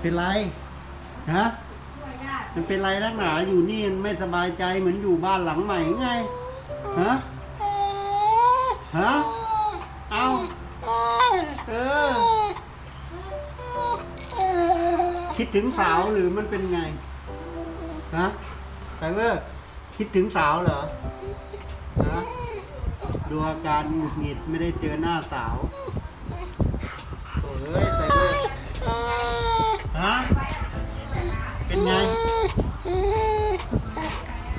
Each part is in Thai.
เป็นไรฮะมันเป็นไรนักหนาอยู่นี่ไม่สบายใจเหมือนอยู่บ้านหลังใหม่ไงฮะฮะเอาเออคิดถึงสาวหรือมันเป็นไงฮะไคเวอร์คิดถึงสาวเหรอฮะดูอาการหงุดหงิดไม่ได้เจอหน้าสาว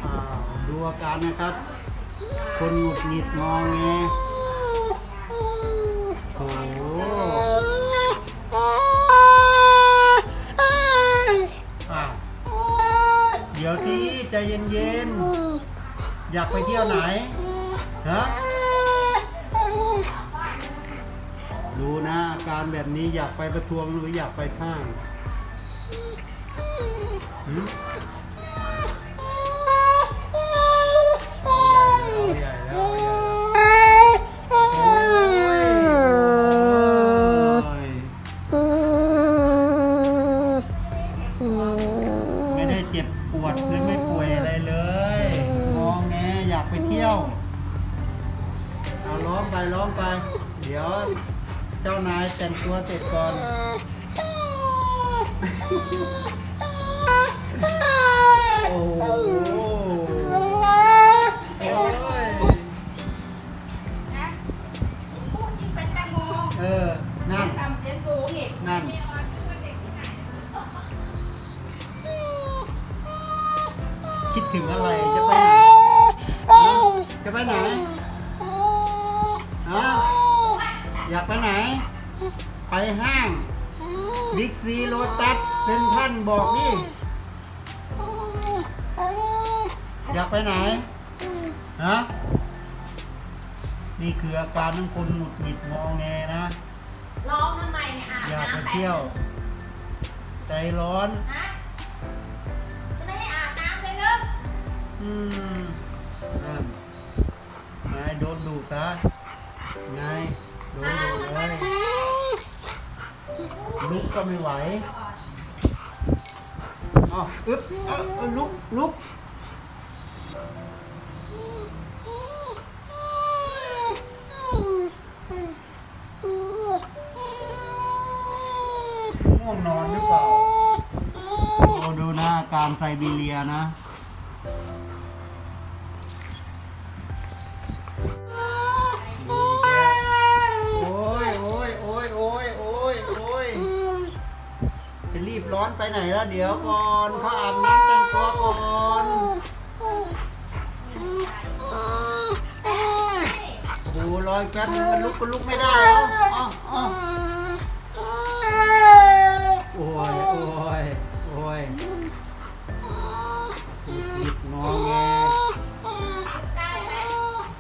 อ้าวดูอาการนะครับ คนหงุดหงิดงองแงโอ้โหอ้าวเดี๋ยวที่ใจเย็นๆ อยากไปเที่ยวไหน ฮะ ดูนะอาการแบบนี้อยากไปประท้วงหรืออยากไปห้างหืม ไม่ได้เจ็บปวดหรือไม่ป่วยอะไรเลยมองแงอยากไปเที่ยวเอาร้องไปร้องไป เดี๋ยวเจ้านายแต่งตัวเสร็จก่อนโอ้ คิดถึงอะไรจะไปไหนฮะจะไปไหนฮะอยากไปไหน ไปห้างบิ๊กซีโรตัสเซนทรันบอกนี่อยากไปไหนฮะนี่คืออาการของคนหงุดหงิดงอแงนะร้องทำไมเนี่ยอาบอยากไปน้ำแป๊บเที่ยว ใจร้อน อืมนั่นนายโดนดุซะนายโดนดุเลยลุกก็ไม่ไหวอ๋ออึ๊บเอาเอาลุกลุกง่วงนอนหรือเปล่าโอ้ดูหน้าการไซบีเรียนะ จะรีบร้อนไปไหนแล้วเดี๋ยวก่อนเขาอาบน้ำแต่งตัวก่อนโอ้โหรอยแป๊บนึงมันลุกก็ลุกไม่ได้แล้วอ๋ออ๋อโอ้ยโอ้ยโอ้ยหยิบงอแงได้ไหม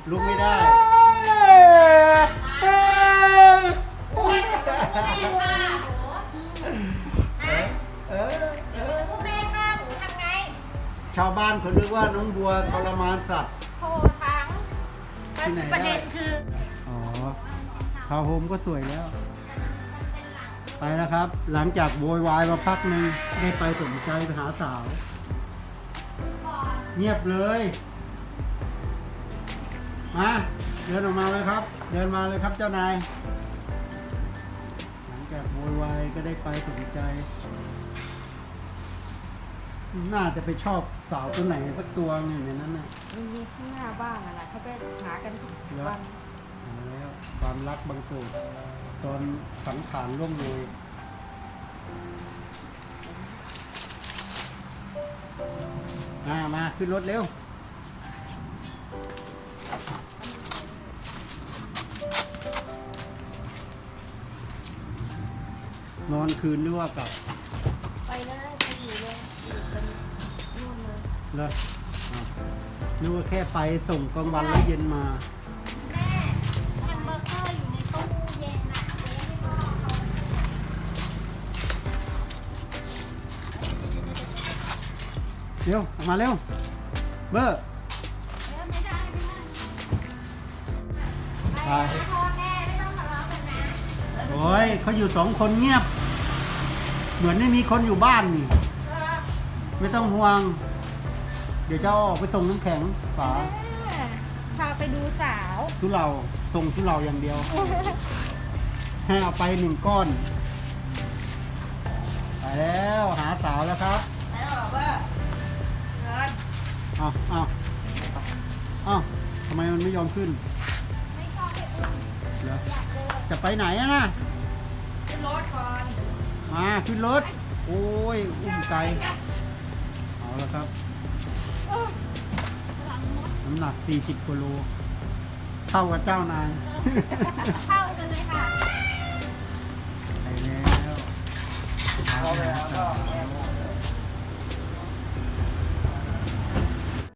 ลุกไม่ได้ ชาวบ้านเขานึกว่าน้องบัวทรมานสัตว์โทรทั้งที่ไหนได้ ประเด็นคืออ๋อทาวน์โฮมก็สวยแล้วมันเป็นหลังไปแล้วครับ หลังจากโวยวายมาพักหนึ่งได้ไปสนใจไปหาสาวก่อนเงียบเลย มาเดินออกมาเลยครับ เดินมาเลยครับเจ้านาย หลังจากโวยวายก็ได้ไปสนใจ น่าจะไปชอบสาวตัวไหนสักตัวหนึ่งในนั้นน่ะมันมีข้างหน้าบ้านอะไรเขาไปหากันทุกแล้ววันเอาแล้วความรักบางสูตรตอนสังขารล่วงโรยมามาขึ้นรถเร็ว นอนคืนหรือว่ากลับ เลยเลยอะนึกว่าแค่ไปส่งกลางวันแล้วเย็นมา แม่แฮมเบอร์เกอร์อยู่ในตู้เย็นนะเอาไว้ให้พ่อเขาเร็วออกมาเร็ว เบอร์เออไม่ได้ไม่ได้ไปไปพ่อแม่ไม่ต้องทะเลาะกันนะโอ้ยเขาอยู่สองคนเงียบ เหมือนไม่มีคนอยู่บ้านนี่ไม่ต้องห่วง เดี๋ยวจะเอาออกไปส่งน้ำแข็งฝาพาไปดูสาว ทุเราส่งทุเราอย่างเดียว ให้เอาไปหนึ่งก้อนไปแล้วหาสาวแล้วครับแล้วบอกว่าเงินอ้าวอ้าวอ้าวทำไมมันไม่ยอมขึ้นไม่ชอบให้อุ้มเหรออยากเจอจะไปไหนอะนะขึ้นรถก่อนมาขึ้นรถโอ้ยอุ้มไกลเอาแล้วครับหลังมด น้ำหนัก 40กิโลเท่ากับเจ้านายเข้ากันเลยค่ะ ไปแล้วพอไปแล้วก็